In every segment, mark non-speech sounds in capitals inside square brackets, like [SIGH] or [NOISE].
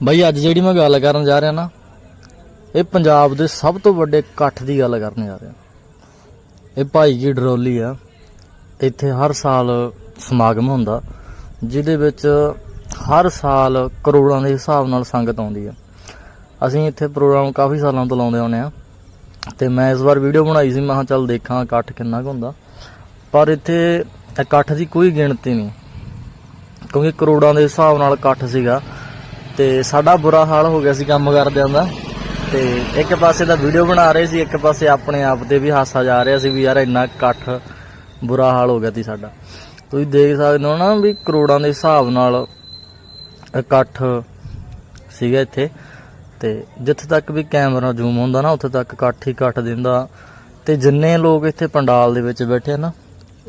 ਬਈ ਅੱਜ ਜਿਹੜੀ ਮੈਂ ਗੱਲ ਕਰਨ ਜਾ ਰਿਹਾ ਨਾ, ਇਹ ਪੰਜਾਬ ਦੇ ਸਭ ਤੋਂ ਵੱਡੇ ਇਕੱਠ ਦੀ ਗੱਲ ਕਰਨ ਜਾ ਰਿਹਾ। ਇਹ ਭਾਈ ਜੀ ਡਰੋਲੀ ਆ, ਇੱਥੇ ਹਰ ਸਾਲ ਸਮਾਗਮ ਹੁੰਦਾ, ਜਿਹਦੇ ਵਿੱਚ ਹਰ ਸਾਲ ਕਰੋੜਾਂ ਦੇ ਹਿਸਾਬ ਨਾਲ ਸੰਗਤ ਆਉਂਦੀ ਆ। ਅਸੀਂ ਇੱਥੇ ਪ੍ਰੋਗਰਾਮ ਕਾਫੀ ਸਾਲਾਂ ਤੋਂ ਲਾਉਂਦੇ ਆਉਂਦੇ ਆ, ਤੇ ਮੈਂ ਇਸ ਵਾਰ ਵੀਡੀਓ ਬਣਾਈ ਸੀ, ਮੈਂ ਕਿਹਾ ਚੱਲ ਦੇਖਾਂ ਇਕੱਠ ਕਿੰਨਾ ਕੁ ਹੁੰਦਾ। ਪਰ ਇੱਥੇ ਇਕੱਠ ਦੀ ਕੋਈ ਗਿਣਤੀ ਨਹੀਂ, ਕਿਉਂਕਿ ਕਰੋੜਾਂ ਦੇ ਹਿਸਾਬ ਨਾਲ ਇਕੱਠ ਸੀਗਾ। ਤੇ ਸਾਡਾ ਬੁਰਾ ਹਾਲ ਹੋ ਗਿਆ ਸੀ ਕੰਮ ਕਰਦਿਆਂ ਦਾ। ਤੇ ਇੱਕ ਪਾਸੇ ਦਾ ਵੀਡੀਓ ਬਣਾ ਰਹੇ ਸੀ, ਇੱਕ ਪਾਸੇ ਆਪਣੇ ਆਪ ਤੇ ਵੀ ਹਾਸਾ ਜਾ ਰਿਹਾ ਸੀ ਵੀ ਯਾਰ ਇੰਨਾ ਇਕੱਠ ਬੁਰਾ ਹਾਲ ਹੋ ਗਿਆ ਸੀ ਸਾਡਾ। ਤੁਸੀਂ ਦੇਖ ਸਕਦੇ ਹੋ ਨਾ ਵੀ ਕਰੋੜਾਂ ਦੇ ਹਿਸਾਬ ਨਾਲ ਇਕੱਠ ਸੀਗਾ ਇੱਥੇ। ਤੇ ਜਿੱਥੇ ਤੱਕ ਵੀ ਕੈਮਰਾ ਜ਼ੂਮ ਹੁੰਦਾ ਨਾ, ਉੱਥੇ ਤੱਕ ਇਕੱਠ ਹੀ ਇਕੱਠ ਦਿੰਦਾ। ਤੇ ਜਿੰਨੇ ਲੋਕ ਇੱਥੇ ਪੰਡਾਲ ਦੇ ਵਿੱਚ ਬੈਠੇ ਆ ਨਾ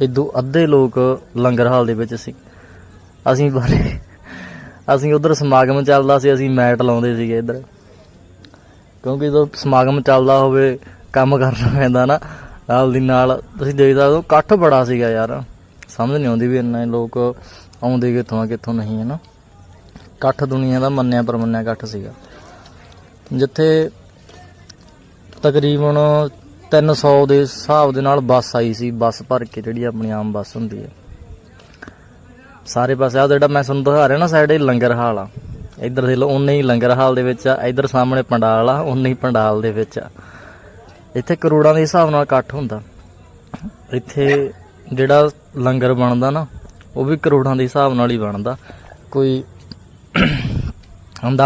ਇਦੋਂ ਅੱਧੇ ਲੋਕ ਲੰਗਰ ਹਾਲ ਦੇ ਵਿੱਚ ਸੀ। ਅਸੀਂ ਬਾਰੇ ਅਸੀਂ ਉਧਰ ਸਮਾਗਮ ਚੱਲਦਾ ਸੀ, ਅਸੀਂ ਮੈਟ ਲਾਉਂਦੇ ਸੀਗੇ ਇੱਧਰ। ਕਿਉਂਕਿ ਜਦੋਂ ਸਮਾਗਮ ਚੱਲਦਾ ਹੋਵੇ, ਕੰਮ ਕਰਨਾ ਪੈਂਦਾ ਨਾ, ਨਾਲ ਦੀ ਨਾਲ ਤੁਸੀਂ ਦੇਖਦਾ ਸਕਦੇ ਇਕੱਠ ਬੜਾ ਸੀਗਾ ਯਾਰ। ਸਮਝ ਨਹੀਂ ਆਉਂਦੀ ਵੀ ਇੰਨੇ ਲੋਕ ਆਉਂਦੇ ਕਿੱਥੋਂ ਆ, ਕਿੱਥੋਂ ਨਹੀਂ ਹੈ ਨਾ। ਇਕੱਠ ਦੁਨੀਆ ਦਾ ਮੰਨਿਆ ਪਰਮੰਨਿਆ ਇਕੱਠ ਸੀਗਾ। ਜਿੱਥੇ ਤਕਰੀਬਨ 300 ਦੇ ਹਿਸਾਬ ਦੇ ਨਾਲ ਬੱਸ ਆਈ ਸੀ, ਬੱਸ ਭਰ ਕੇ ਜਿਹੜੀ ਆਪਣੀ ਆਮ ਬੱਸ ਹੁੰਦੀ ਹੈ। ਸਾਰੇ ਪਾਸੇ ਆ ਜਿਹੜਾ ਮੈਂ ਤੁਹਾਨੂੰ ਦਿਖਾ ਰਿਹਾ ਨਾ ਸਾਈਡ ਇਹ ਲੰਗਰ ਹਾਲ ਆ। ਇੱਧਰ ਦੇਖ ਲਓ ਉਨੇ ਹੀ ਲੰਗਰ ਹਾਲ ਦੇ ਵਿੱਚ ਆ। ਇੱਧਰ ਸਾਹਮਣੇ ਪੰਡਾਲ ਆ ਉਨੇ ਹੀ ਪੰਡਾਲ ਦੇ ਵਿੱਚ ਆ। ਇੱਥੇ ਕਰੋੜਾਂ ਦੇ ਹਿਸਾਬ ਨਾਲ ਇਕੱਠ ਹੁੰਦਾ। ਇੱਥੇ ਜਿਹੜਾ ਲੰਗਰ ਬਣਦਾ ਨਾ, ਉਹ ਵੀ ਕਰੋੜਾਂ ਦੇ ਹਿਸਾਬ ਨਾਲ ਹੀ ਬਣਦਾ। ਕੋਈ [COUGHS] ਹੁੰਦਾ